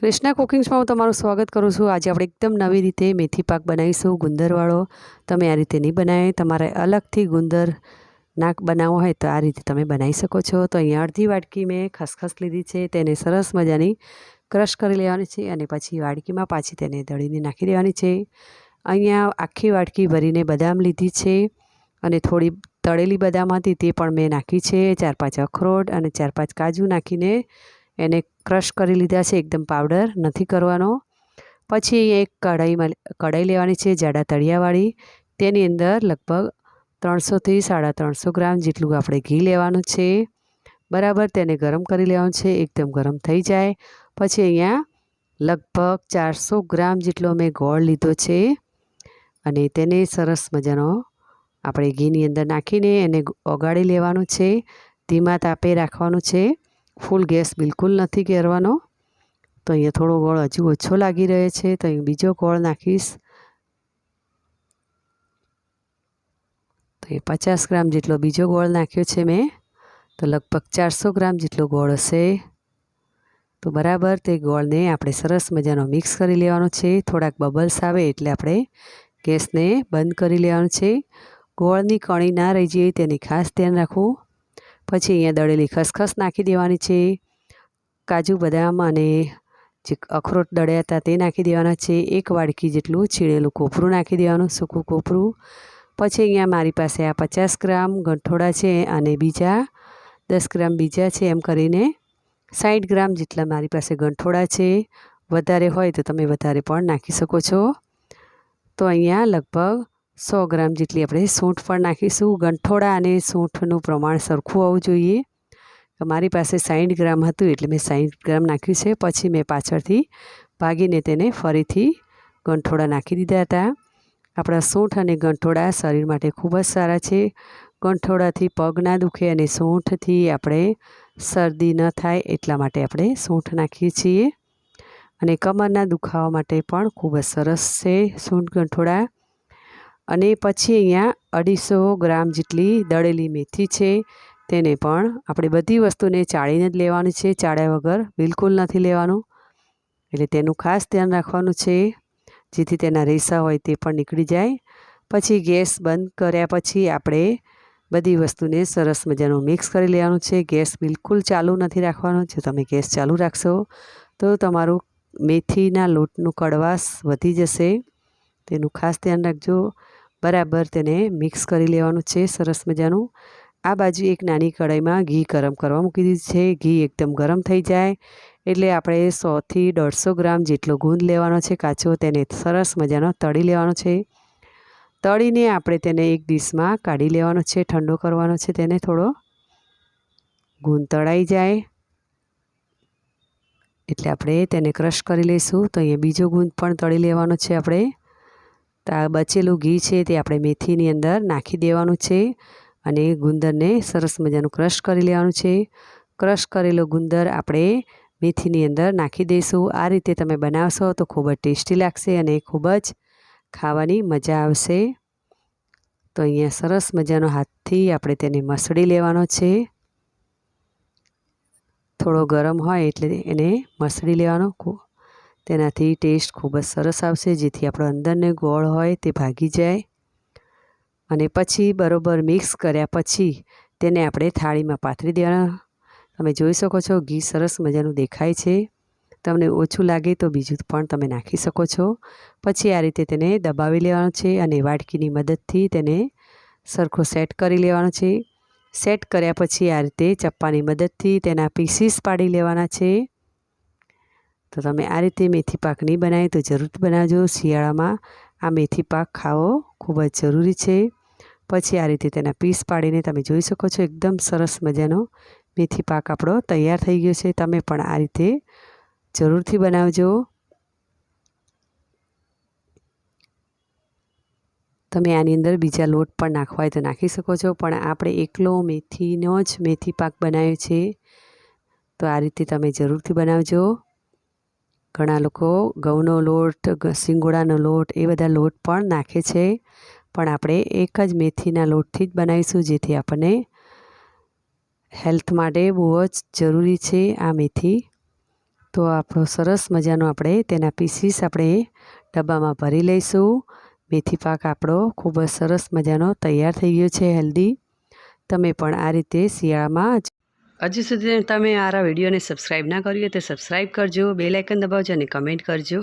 કૃષ્ણા કુકિંગ્સમાં હું તમારું સ્વાગત કરું છું. આજે આપણે એકદમ નવી રીતે મેથી પાક બનાવીશું. ગુંદરવાળો તમે આ રીતે નહીં બનાવે તમારે અલગથી ગુંદર નાક બનાવવો હોય તો આ રીતે તમે બનાવી શકો છો. તો અહીંયા અડધી વાટકી મેં ખસખસ લીધી છે. તેને સરસ મજાની ક્રશ કરી લેવાની છે અને પછી વાડકીમાં પાછી તેને દળીને નાખી દેવાની છે. અહીંયા આખી વાટકી ભરીને બદામ લીધી છે અને થોડી તળેલી બદામ હતી તે પણ મેં નાખી છે. ચાર પાંચ અખરોટ અને ચાર પાંચ કાજુ નાખીને એને ક્રશ કરી લીધા છે, એકદમ પાવડર નથી કરવાનો. પછી એક કઢાઈમાં કઢાઈ લેવાની છે, જાડા તળિયાવાળી. તેની અંદર લગભગ ત્રણસોથી સાડા ત્રણસો ગ્રામ જેટલું આપણે ઘી લેવાનું છે. બરાબર, તેને ગરમ કરી લેવાનું છે, એકદમ ગરમ થઈ જાય. પછી અહીંયા લગભગ ચારસો ગ્રામ જેટલો મેં ગોળ લીધો છે. અને તેને સરસ મજાનો આપણે ઘીની અંદર નાખીને એને ઓગાળી લેવાનું છે. ધીમા તાપે રાખવાનું છે. ફૂલ ગેસ બિલકુલ નથી કરવાનો તો અહીંયા થોડો ગોળ હજુ ઓછો લાગી રહ્યો છે, તો અહીં બીજો ગોળ નાખીશ. તો એ પચાસ ગ્રામ જેટલો બીજો ગોળ નાખ્યો છે મેં, તો લગભગ ચારસો ગ્રામ જેટલો ગોળ હશે. તો બરાબર, તે ગોળને આપણે સરસ મજાનો મિક્સ કરી લેવાનો છે. થોડાક બબલ્સ આવે એટલે આપણે ગેસને બંધ કરી લેવાનું છે. ગોળની કણી ના રહી જાય તેની ખાસ ધ્યાન રાખવું. પછી અહીંયા દળેલી ખસખસ નાખી દેવાની છે. કાજુ બદામ અને જે અખરોટ દળ્યા હતા તે નાખી દેવાના છે. એક વાડકી જેટલું છીણેલું કોપરું નાખી દેવાનું, સૂકું કોપરું. પછી અહીંયા મારી પાસે આ પચાસ ગ્રામ ગંઠોડા છે અને બીજા દસ ગ્રામ બીજા છે એમ કરીને સાઠ ગ્રામ જેટલા મારી પાસે ગંઠોડા છે. વધારે હોય તો તમે વધારે પણ નાખી શકો છો. તો અહીંયા લગભગ સો ગ્રામ જેટલી આપણે સૂંઠ પણ નાખીશું. ગંઠોડા અને સૂંઠનું પ્રમાણ સરખું હોવું જોઈએ. મારી પાસે સાઠ ગ્રામ હતું એટલે મેં સાઠ ગ્રામ નાખ્યું છે. પછી મેં પાછળથી ભાગીને તેને ફરીથી ગંઠોડા નાખી દીધા હતા. આપણા સૂંઠ અને ગંઠોડા શરીર માટે ખૂબ જ સારા છે. ગંઠોડાથી પગ ના દુખે અને સૂંઠથી આપણે શરદી ન થાય એટલા માટે આપણે સૂંઠ નાખીએ છીએ. અને કમરના દુખાવા માટે પણ ખૂબ જ સરસ છે સૂંઠ ગંઠોડા. અને પછી અહીંયા અઢીસો ગ્રામ જેટલી દળેલી મેથી છે. તેને પણ આપણે બધી વસ્તુને ચાળીને જ લેવાની છે. ચાળ્યા વગર બિલકુલ નથી લેવાનું. એટલે તેનું ખાસ ધ્યાન રાખવાનું છે. જેથી તેના રેસા હોય તે પણ નીકળી જાય. પછી ગેસ બંધ કર્યા પછી આપણે બધી વસ્તુને સરસ મજાનું મિક્સ કરી લેવાનું છે. ગેસ બિલકુલ ચાલુ નથી રાખવાનો. જો તમે ગેસ ચાલુ રાખશો, તો તમારું મેથીના લોટનું કડવાશ વધી જશે. તેનું ખાસ ધ્યાન રાખજો. બરાબર તેને મિક્સ કરી લેવાનું છે, સરસ મજાનું. આ બાજુ એક નાની કઢાઈમાં ઘી ગરમ કરવા મૂકી દીધું છે. ઘી એકદમ ગરમ થઈ જાય. એટલે આપણે સોથી દોઢસો ગ્રામ જેટલો ગુંદ લેવાનો છે, કાચો તેને સરસ મજાનો તળી લેવાનો છે. તળીને આપણે તેને એક ડીશમાં કાઢી લેવાનો છે, ઠંડો કરવાનો છે તેને થોડો. ગુંદ તળાઈ જાય. એટલે આપણે તેને ક્રશ કરી લઈશું. તો અહીંયા બીજો ગુંદ પણ તળી લેવાનો છે આપણે. તો આ બચેલું ઘી છે તે આપણે મેથીની અંદર નાખી દેવાનું છે અને ગુંદરને સરસ મજાનું ક્રશ કરી લેવાનું છે. ક્રશ કરેલો ગુંદર આપણે મેથીની અંદર નાખી દઈશું. આ રીતે તમે બનાવશો તો ખૂબ જ ટેસ્ટી લાગશે અને ખૂબ જ ખાવાની મજા આવશે. તો અહીંયા સરસ મજાનો હાથથી આપણે તેને મસળી લેવાનો છે. થોડો ગરમ હોય એટલે એને મસળી લેવાનો. તેનાથી ટેસ્ટ ખૂબ જ સરસ આવશે, જેથી આપણો અંદરને ગોળ હોય તે ભાગી જાય. અને પછી બરોબર મિક્સ કર્યા પછી તેને આપણે થાળીમાં પાથરી દેવાના. તમે જોઈ શકો છો, ઘી સરસ મજાનું દેખાય છે. તમને ઓછું લાગે તો બીજું પણ તમે નાખી શકો છો. પછી આ રીતે તેને દબાવી લેવાનું છે અને વાટકીની મદદથી તેને સરખો સેટ કરી લેવાનો છે. સેટ કર્યા પછી આ રીતે ચપ્પાની મદદથી તેના પીસીસ પાડી લેવાના છે. તો તમે આ રીતે મેથી પાક નહીં બનાવે તો જરૂર બનાવજો. શિયાળામાં આ મેથી પાક ખાવો ખૂબ જ જરૂરી છે. પછી આ રીતે તેના પીસ પાડીને તમે જોઈ શકો છો એકદમ સરસ મજાનો મેથી પાક આપણો તૈયાર થઈ ગયો છે. તમે પણ આ રીતે જરૂરથી બનાવજો. તમે આની અંદર બીજા લોટ પણ નાખવા હોય તો નાખી શકો છો. પણ આપણે એકલો મેથીનો જ મેથી પાક બનાવ્યો છે. તો આ રીતે તમે જરૂરથી બનાવજો. ઘણા લોકો ઘઉંનો લોટ સિંગોડાનો લોટ એ બધા લોટ પણ નાખે છે. પણ આપણે એક જ મેથીના લોટથી જ બનાવીશું જેથી આપણને હેલ્થ માટે બહુ જ જરૂરી છે આ મેથી. તો આપણો સરસ મજાનો આપણે તેના પીસીસ આપણે ડબ્બામાં ભરી લઈશું. મેથી પાક આપણો ખૂબ જ સરસ મજાનો તૈયાર થઈ ગયો છે, હેલ્ધી. તમે પણ આ રીતે શિયાળામાં હજી સુધી તમે મારા વિડીયોને સબસ્ક્રાઈબ ના કર્યું તો સબસ્ક્રાઈબ કરજો બે લાઇકન દબાવજો અને કમેન્ટ કરજો.